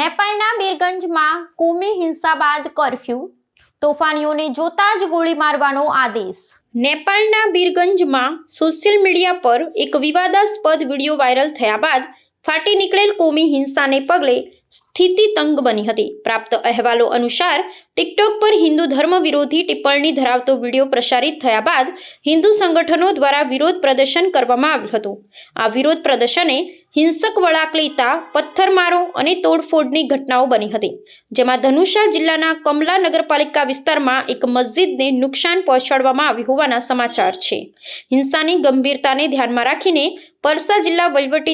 નેપાળના બીરગંજમાં કોમી હિંસા બાદ કરફ્યુ. તોફાનીઓને જોતા જ ગોળી મારવાનો આદેશ. નેપાળના બીરગંજમાં સોશિયલ મીડિયા પર એક વિવાદાસ્પદ વીડિયો વાયરલ થયા બાદ ફાટી નીકળેલ કોમી હિંસાને પગલે સ્થિતિ તંગ બની હતી. પ્રાપ્ત અહેવાલો અનુસાર, ટિકટોક પર હિન્દુ ધર્મ વિરોધી ટિપ્પણી ધરાવતો વીડિયો પ્રસારિત થયા બાદ હિન્દુ સંગઠનો દ્વારા વિરોધ પ્રદર્શન કરવામાં આવ્યું હતું. આ વિરોધ પ્રદર્શને હિંસક વળાંક લેતા પથ્થરમારો અને તોડફોડની ઘટનાઓ બની હતી, જેમાં ધનુષા જિલ્લાના કમલા નગરપાલિકા વિસ્તારમાં એક મસ્જિદને નુકસાન પહોંચાડવામાં આવ્યું હોવાના સમાચાર છે. હિંસાની ગંભીરતાને ધ્યાનમાં રાખીને પરસા જિલ્લા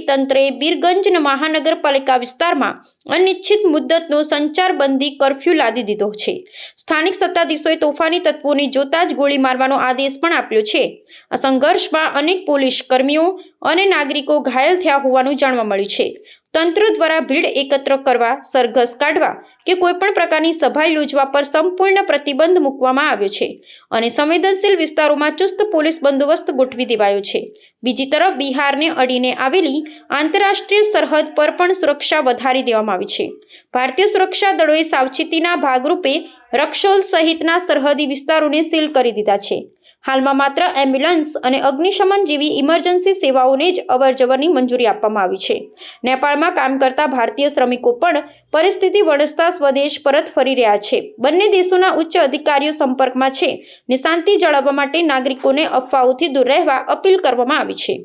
તંત્રે બીરગંજ મહાનગરપાલિકા વિસ્તારમાં અનિશ્ચિત મુદ્દતનો સંચારબંધી કરફ્યુ લાદી દીધો છે. સ્થાનિક સત્તાધીશોએ તોફાની તત્વોને જોતા જ ગોળી મારવાનો આદેશ પણ આપ્યો છે. આ સંઘર્ષમાં અનેક પોલીસ કર્મીઓ અને નાગરિકો ઘાયલ થયા હોવાનું જાણવા મળ્યું છે. તંત્ર દ્વારા ભીડ એકત્ર કરવા, સરઘસ કાઢવા કે કોઈપણ પ્રકારની સભા યોજવા પર સંપૂર્ણ પ્રતિબંધ મૂકવામાં આવ્યો છે અને સંવેદનશીલ વિસ્તારોમાં ચુસ્ત પોલીસ બંદોબસ્ત ગોઠવી દેવાયો છે. બીજી તરફ બિહારને અડીને આવેલી આંતરરાષ્ટ્રીય સરહદ પર પણ સુરક્ષા વધારી દેવામાં આવી છે. ભારતીય સુરક્ષા દળોએ સાવચેતીના ભાગરૂપે રક્ષોલ સહિતના સરહદી વિસ્તારોને સીલ કરી દીધા છે. હાલમાં માત્ર એમ્બ્યુલન્સ અને અગ્નિશમન જેવી ઇમરજન્સી સેવાઓને જ અવરજવરની મંજૂરી આપવામાં આવી છે. નેપાળમાં કામ કરતા ભારતીય શ્રમિકો પણ પરિસ્થિતિ વણસતા સ્વદેશ પરત ફરી રહ્યા છે. બંને દેશોના ઉચ્ચ અધિકારીઓ સંપર્કમાં છે. ને શાંતિ જાળવવા માટે નાગરિકોને અફવાઓથી દૂર રહેવા અપીલ કરવામાં આવી છે.